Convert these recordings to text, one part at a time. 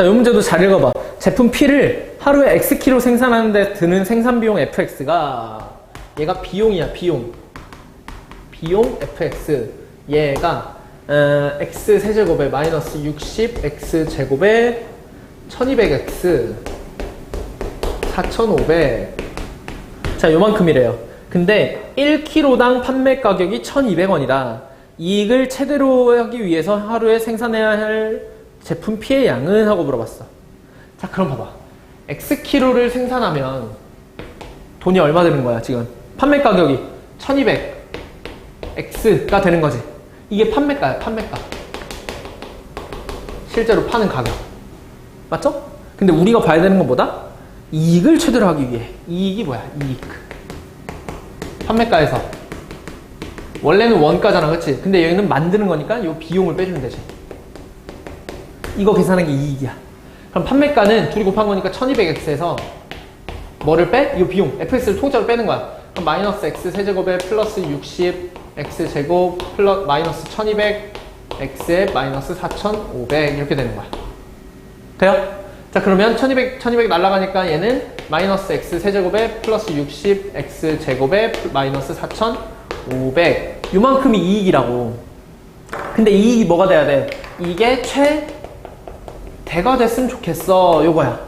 자, 이 문제도 잘 읽어봐. 제품 P를 하루에 X키로 생산하는데 드는 생산 비용 FX가 얘가 비용이야, 비용. 비용 FX. 얘가 어, X 세제곱에 마이너스 60 X 제곱에 1200X 4500 자, 요만큼이래요. 근데 1kg당 판매 가격이 1,200원이다. 이익을 최대로 하기 위해서 하루에 생산해야 할 제품 P의 양은 하고 물어봤어. 자, 그럼 봐봐. X키로를 생산하면 돈이 얼마 되는 거야, 지금? 판매 가격이 1,200 X가 되는 거지. 이게 판매가야, 판매가. 실제로 파는 가격. 맞죠? 근데 우리가 봐야 되는 건 뭐다? 이익을 최대로 하기 위해. 이익이 뭐야? 이익. 판매가에서. 원래는 원가잖아, 그치? 근데 여기는 만드는 거니까 이 비용을 빼주면 되지. 이거 계산한 게 이익이야. 그럼 판매가는 둘이 곱한 거니까 1200x에서 뭐를 빼? 이 비용. fx를 통째로 빼는 거야. 그럼 마이너스 x 세제곱에 플러스 60 x 제곱 플러스 마이너스 1200 x에 마이너스 4500 이렇게 되는 거야. 돼요? 자 그러면 1200, 1200 날라가니까 얘는 마이너스 x 세제곱에 플러스 60 x 제곱에 마이너스 4500 요만큼이 이익이라고 근데 이익이 뭐가 돼야 돼? 이게 최 대가 됐으면 좋겠어 요거야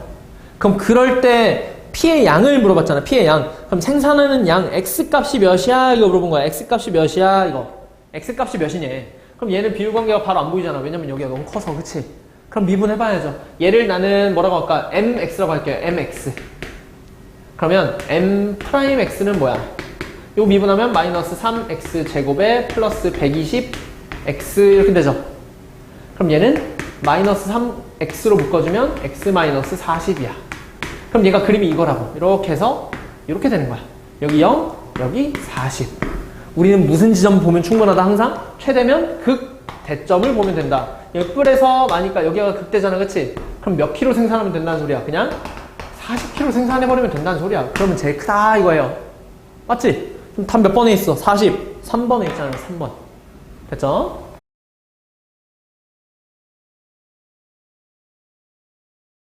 그럼 그럴 때 피의 양을 물어봤잖아 피의 양 그럼 생산하는 양 x 값이 몇이야 이거 물어본 거야 x 값이 몇이야 이거 x 값이 몇이냐 그럼 얘는 비율관계가 바로 안 보이잖아 왜냐면 여기가 너무 커서 그치 그럼 미분해봐야죠. 얘를 나는 뭐라고 할까? mx라고 할게요. mx. 그러면 m 프라임 x는 뭐야? 이거 미분하면 마이너스 3x 제곱에 플러스 120x 이렇게 되죠. 그럼 얘는 마이너스 3x로 묶어주면 x 마이너스 40이야. 그럼 얘가 그림이 이거라고. 이렇게 해서 이렇게 되는 거야. 여기 0, 여기 40. 우리는 무슨 지점 보면 충분하다 항상? 최대면 극 대점을 보면 된다. 여기 뿔에서 마니까 여기가 극대잖아, 그치? 그럼 몇 킬로 생산하면 된다는 소리야? 그냥 40킬로 생산해버리면 된다는 소리야. 그러면 제일 크다 이거예요. 맞지? 그럼 답 몇 번에 있어? 40. 3번에 있잖아요, 3번. 됐죠?